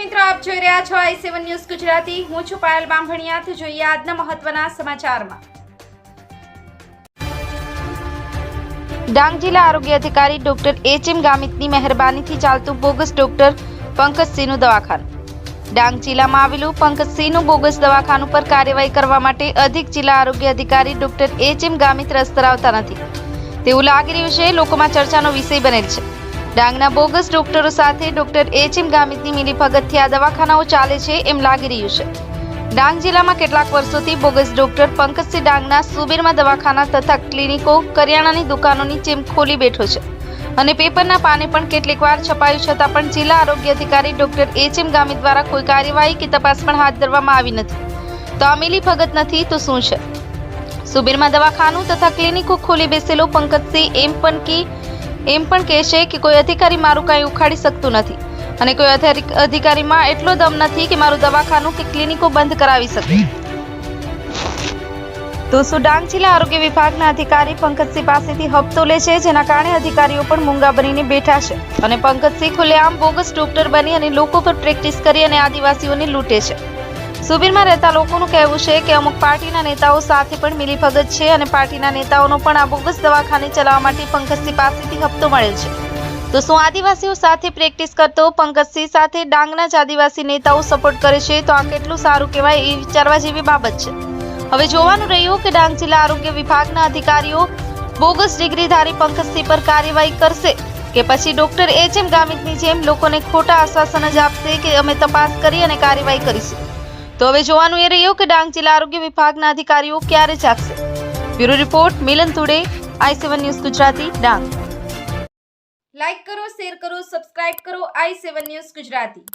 આપ જોઈ રહ્યા છો આઈ સેવન ન્યૂઝ ગુજરાતી. હું છું પાયલ બાંભણિયા તો જોઈએ આજના મહત્વના સમાચારમાં. ડાંગ જિલ્લા આરોગ્ય અધિકારી ડોક્ટર એચ એમ ગામિતની મહેરબાનીથી ચાલતું બોગસ ડોક્ટર પંકજસિંહનું દવાખાનું. ડાંગ જિલ્લામાં આવેલું પંકજસિંહનું બોગસ દવાખાનું પર કાર્યવાહી કરવા માટે અધિક જિલ્લા આરોગ્ય અધિકારી ડોક્ટર એચ એમ ગામિત રસ ધરાવતા નથી. તેવું લાગી રહ્યું છે, લોકોમાં ચર્ચાનો વિષય બનેલ છે. ડાંગના બોગસ ડોક્ટરો સાથે ડોક્ટર એચ એમ ગામિતની મિલીભગતથી આ દવાખાનાઓ ચાલે છે એમ લાગી રહ્યું છે. ડાંગ જિલ્લામાં કેટલાક વર્ષોથી બોગસ ડોક્ટર પંકજસિંહ ડાંગના સુબીરમાં દવાખાના તથા ક્લિનિકો કરિયાણાની દુકાનોની જેમ ખોલી બેઠો છે અને પેપરના પાને પણ કેટલીક વાર છપાયું છતાં પણ જિલ્લા આરોગ્ય અધિકારી ડોક્ટર એચ એમ ગામિત દ્વારા કોઈ કાર્યવાહી કે તપાસ પણ હાથ ધરવામાં આવી નથી. તો આ મિલીભગત નથી તો શું છે? સુબીરમાં દવાખાનું તથા ક્લિનિકો ખોલી બેસેલો પંકજસિંહ એમ પણ કે એમ પણ કહેશે કે કોઈ અધિકારી મારું કાંઈ ઉખાડી શકતું નથી. અને કોઈ અધિકારીમાં એટલો દમ નથી કે મારું દવાખાનું કે ક્લિનિકો બંધ કરાવી શકે. તો શું ડાંગ જિલ્લા આરોગ્ય વિભાગના અધિકારી પંકજસિંહ પાસેથી હપ્તો લે છે, જેના કારણે અધિકારીઓ પણ મૂંગા બનીને બેઠા છે. અને પંકજસિંહ ખુલ્લેઆમ બોગસ ડોક્ટર બની અને લોકો પર પ્રેક્ટિસ કરી અને આદિવાસીઓને લૂંટે છે. સુબીરમાં રહેતા લોકોનું કહેવું છે કે અમુક પાર્ટીના નેતાઓ સાથે પણ મિલીભગત છે અને પાર્ટીના નેતાઓનો પણ આ બોગસ દવાખાને ચલાવવા માટે પંકજસિંહ પાસેથી હપ્તો મળેલ છે. તો શું આદિવાસીઓ સાથે પ્રેક્ટિસ કરતો પંકજસિંહ સાથે ડાંગના જ આદિવાસી નેતાઓ સપોર્ટ કરે છે? તો આ કેટલું સારું કહેવાય એ વિચારવા જેવી બાબત છે. હવે જોવાનું રહ્યું કે ડાંગ જિલ્લા આરોગ્ય વિભાગના અધિકારીઓ બોગસ ડિગ્રીધારી પંકજસિંહ પર કાર્યવાહી કરશે કે પછી ડોક્ટર એચ એમ ગામિતની જેમ લોકોને ખોટા આશ્વાસન જ આપશે કે અમે તપાસ કરી અને કાર્યવાહી કરીશું. તો હવે જોવાનું એ રહ્યું કે ડાંગ જિલ્લા આરોગ્ય વિભાગના અધિકારીઓ ક્યારે જાગશે. Bureau report, Milan Tude I seven news Gujarati, Dang. Like કરો, શેર કરો, સબસ્ક્રાઇબ કરો, આઈ સેવન ન્યૂઝ ગુજરાતી.